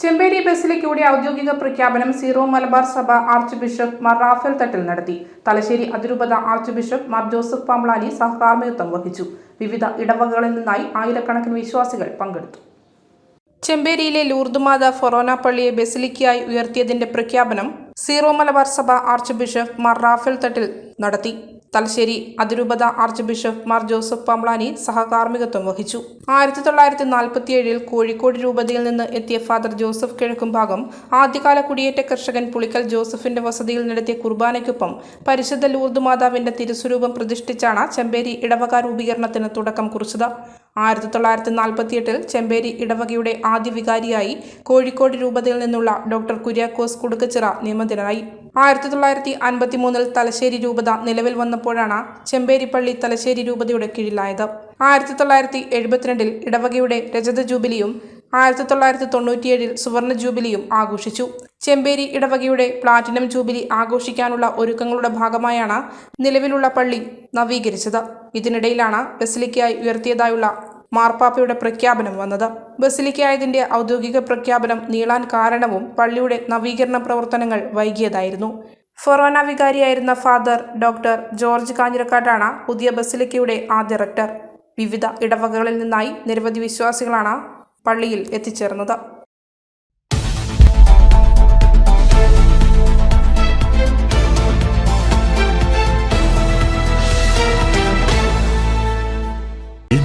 ചെമ്പേരി ബസിലിക്കയുടെ ഔദ്യോഗിക പ്രഖ്യാപനം സീറോ മലബാർ സഭ archbishop Mar Rafale Thattil നടത്തി. തലശ്ശേരി അതിരൂപത archbishop Mar Joseph Pamplany സഹകാർമ്മികത്വം വഹിച്ചു. വിവിധ ഇടവകകളിൽ നിന്നായി ആയിരക്കണക്കിന് വിശ്വാസികൾ പങ്കെടുത്തു. ചെമ്പേരിയിലെ ലൂർദുമാത ഫൊറോന പള്ളിയെ ബസിലിക്കയായി ഉയർത്തിയതിന്റെ പ്രഖ്യാപനം സീറോ മലബാർ സഭ archbishop Mar Rafale Thattil നടത്തി. തലശ്ശേരി അതിരൂപത ആർച്ച് ബിഷപ്പ് മാർ ജോസഫ് പമ്പ്ലാനി സഹകാർമ്മികത്വം വഹിച്ചു. ആയിരത്തി തൊള്ളായിരത്തി നാൽപ്പത്തിയേഴിൽ കോഴിക്കോട് രൂപതയിൽ നിന്ന് എത്തിയ ഫാദർ ജോസഫ് കിഴക്കുംഭാഗം ആദ്യകാല കുടിയേറ്റ കർഷകൻ പുളിക്കൽ ജോസഫിന്റെ വസതിയിൽ നടത്തിയ കുർബാനയ്ക്കൊപ്പം പരിശുദ്ധ ലൂർദ് മാതാവിന്റെ തിരുസ്വരൂപം പ്രതിഷ്ഠിച്ചാണ് ചെമ്പേരി ഇടവക രൂപീകരണത്തിന് തുടക്കം കുറിച്ചത്. ആയിരത്തി തൊള്ളായിരത്തി നാൽപ്പത്തിയെട്ടിൽ ചെമ്പേരി ഇടവകയുടെ ആദ്യ വികാരിയായി കോഴിക്കോട് രൂപതയിൽ നിന്നുള്ള ഡോക്ടർ കുര്യാക്കോസ് കുടുക്കച്ചിറ നിയമിതനായി ആയിരത്തി തൊള്ളായിരത്തി അൻപത്തി മൂന്നിൽ തലശ്ശേരി രൂപത നിലവിൽ വന്നപ്പോഴാണ് ചെമ്പേരിപ്പള്ളി തലശ്ശേരി രൂപതയുടെ കീഴിലായത്. ആയിരത്തി തൊള്ളായിരത്തി എഴുപത്തിരണ്ടിൽ ഇടവകയുടെ രജത ജൂബിലിയും ആയിരത്തി തൊള്ളായിരത്തി തൊണ്ണൂറ്റിയേഴിൽ സുവർണ ജൂബിലിയും ആഘോഷിച്ചു. ചെമ്പേരി ഇടവകയുടെ പ്ലാറ്റിനം ജൂബിലി ആഘോഷിക്കാനുള്ള ഒരുക്കങ്ങളുടെ ഭാഗമായാണ് നിലവിലുള്ള പള്ളി നവീകരിച്ചത്. ഇതിനിടയിലാണ് ബസിലിക്കായി ഉയർത്തിയതായുള്ള മാർപ്പാപ്പയുടെ പ്രഖ്യാപനം വന്നത്. ബസിലിക്കായതിന്റെ ഔദ്യോഗിക പ്രഖ്യാപനം നീളാൻ കാരണവും പള്ളിയുടെ നവീകരണ പ്രവർത്തനങ്ങൾ വൈകിയതായിരുന്നു. ഫൊറോന വികാരിയായിരുന്ന ഫാദർ ഡോക്ടർ ജോർജ് കാഞ്ഞിരക്കാട്ടാണ് പുതിയ ബസിലിക്കയുടെ ആദ്യ റെക്ടർ. വിവിധ ഇടവകകളിൽ നിന്നായി നിരവധി വിശ്വാസികളാണ് പള്ളിയിൽ എത്തിച്ചേർന്നത്.